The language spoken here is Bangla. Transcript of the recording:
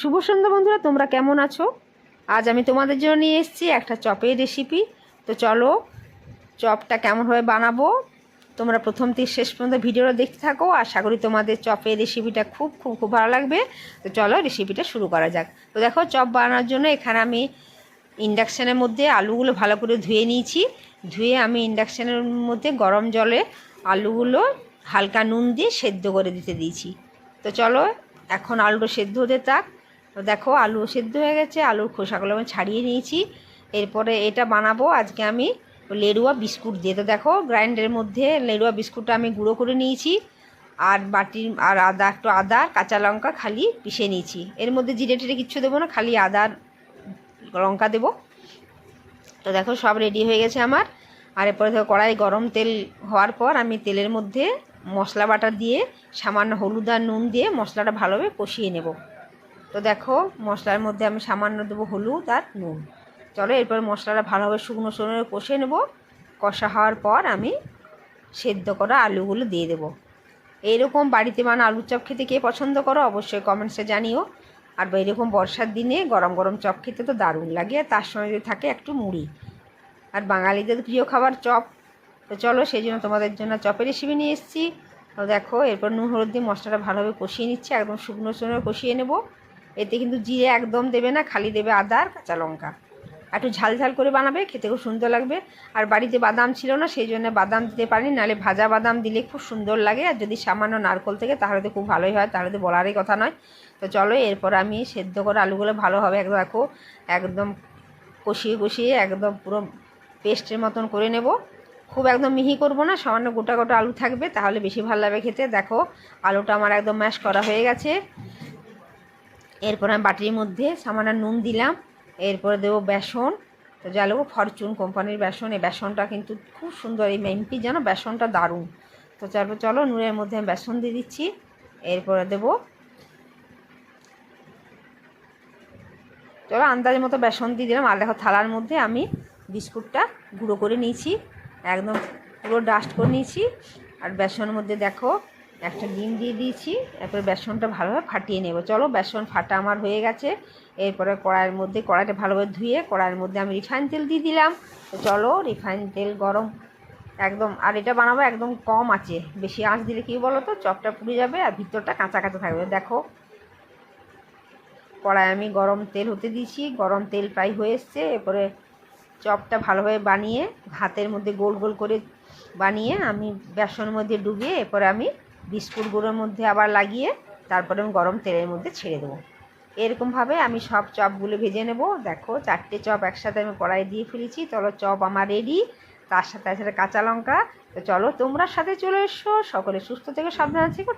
শুভ সন্ধ্যা বন্ধুরা, তোমরা কেমন আছো? আজ আমি তোমাদের জন্য নিয়ে এসেছি একটা চপের রেসিপি তো চলো, চপটা কেমনভাবে বানাবো? তোমরা প্রথম থেকে শেষ পর্যন্ত ভিডিওটা দেখতে থাকো। আশা করি তোমাদের চপের রেসিপিটা খুব খুব খুব ভালো লাগবে। তো চলো রেসিপিটা শুরু করা যাক। তো দেখো, চপ বানানোর জন্য এখানে আমি ইন্ডাকশানের মধ্যে আলুগুলো ভালো করে ধুয়ে নিয়েছি। ধুয়ে আমি ইন্ডাকশানের মধ্যে গরম জলে আলুগুলো হালকা নুন দিয়ে সেদ্ধ করে দিতে দিয়েছি। তো চলো, এখন আলুটা সেদ্ধ হতে থাক। তো দেখো, আলু সেদ্ধ হয়ে গেছে, আলুর খোসাগুলো আমি ছাড়িয়ে নিয়েছি। এরপরে এটা বানাবো, আজকে আমি লেরুয়া বিস্কুট দিয়ে। তো দেখো, গ্রাইন্ডারের মধ্যে লেরুয়া বিস্কুটটা আমি গুঁড়ো করে নিয়েছি, আর বাটির আর আদা, একটু আদা, কাঁচা লঙ্কা খালি পিষে নিয়েছি। এর মধ্যে জিরে টিরে কিচ্ছু দেবো না, খালি আদার লঙ্কা দেবো। তো দেখো, সব রেডি হয়ে গেছে আমার। আর এরপরে ধরো কড়াই গরম তেল হওয়ার পর আমি তেলের মধ্যে মশলা বাটা দিয়ে সামান্য হলুদ আর নুন দিয়ে মশলাটা ভালোভাবে কষিয়ে নেব। তো দেখো, মশলার মধ্যে আমি সামান্য দেবো হলুদ আর নুন। চলো, এরপর মশলাটা ভালোভাবে শুকনো শুকনো কষে নেব। কষা হওয়ার পর আমি সেদ্ধ করা আলুগুলো দিয়ে দেবো। এইরকম বাড়িতে বানা আলুর চপ খেতে কে পছন্দ করো, অবশ্যই কমেন্টসে জানিও। আর এরকম বর্ষার দিনে গরম গরম চপ খেতে তো দারুণ লাগে, আর তার সঙ্গে যদি থাকে একটু মুড়ি। আর বাঙালিদের প্রিয় খাবার চপ। তো চলো, সেই জন্য তোমাদের জন্য চপের রেসিপি নিয়ে এসেছি। তো দেখো, এরপর নুন, হলুদ দিয়ে মশলাটা ভালোভাবে কষিয়ে নিচ্ছি, একদম শুকনো শুকনো কষিয়ে নেব। এতে কিন্তু জিরে একদম দেবে না, খালি দেবে আদা আর কাঁচা লঙ্কা। একটু ঝাল ঝাল করে বানাবে খেতে খুব সুন্দর লাগবে। আর বাড়িতে বাদাম ছিল না, সেই জন্য বাদাম দিতে পারিনি, নাহলে ভাজা বাদাম দিলে খুব সুন্দর লাগে। আর যদি সামান্য নারকল থেকে, তাহলে তো খুব ভালোই হয়, তাহলে তো বলারই কথা নয়। তো চলো, এরপর আমি সেদ্ধ করে আলুগুলো ভালোভাবে একদম দেখো, একদম কষিয়ে কষিয়ে একদম পুরো পেস্টের মতন করে নেব। খুব একদম মিহি করব না, সামান্য গোটা গোটা আলু থাকবে, তাহলে বেশি ভালো লাগবে খেতে। দেখো, আলুটা আমার একদম ম্যাশ করা হয়ে গেছে। এরপর আমি বাটির মধ্যে সামান্য নুন দিলাম, এরপরে দেবো বেসন। তো যা লোক ফরচুন কোম্পানির বেসন, এই বেসনটা কিন্তু খুব সুন্দর, এই এমপি যেন বেসনটা দারুণ। তো চলো চলো নুনের মধ্যে আমি বেসন দিয়ে দিচ্ছি, এরপরে দেবো চলো আন্দাজের মতো বেসন দিয়ে দিলাম। আর দেখো থালার মধ্যে আমি বিস্কুটটা গুঁড়ো করে নিয়েছি, একদম পুরো ডাস্ট করে নিয়েছি। আর বেসনের মধ্যে দেখো একটা ডিম দিয়ে দিয়েছি, এরপরে বেসনটা ভালোভাবে ফাটিয়ে নেব। চলো, বেসন ফাটা আমার হয়ে গেছে। এরপরে কড়াইয়ের মধ্যে কড়াইটা ভালোভাবে ধুয়ে কড়াইয়ের মধ্যে আমি রিফাইন তেল দিয়ে দিলাম। তো চলো, রিফাইন তেল গরম একদম, আর এটা বানাবো একদম কম আছে বেশি আঁচ দিলে কী বলো তো, চপটা পুড়ে যাবে আর ভিতরটা কাঁচা কাঁচা থাকবে। দেখো কড়াই আমি গরম তেল হতে দিয়েছি। গরম তেল প্রায় হয়ে এসছে। এরপরে চপটা ভালোভাবে বানিয়ে হাতের মধ্যে গোল গোল করে বানিয়ে আমি বেসনের মধ্যে ডুবিয়ে, এরপরে আমি বিস্কুটগুলোর মধ্যে আবার লাগিয়ে তারপরে আমি গরম তেলের মধ্যে ছেড়ে দেবো। এরকমভাবে আমি সব চপগুলো ভেজে নেব। দেখো, চারটে চপ একসাথে আমি কড়াই দিয়ে ফেলেছি। চলো, চপ আমার রেডি তার সাথে আছে কাঁচা লঙ্কা। তো চলো তোমরা সাথে চলে এসো। সকলে সুস্থ থেকে সাবধানে থেকো।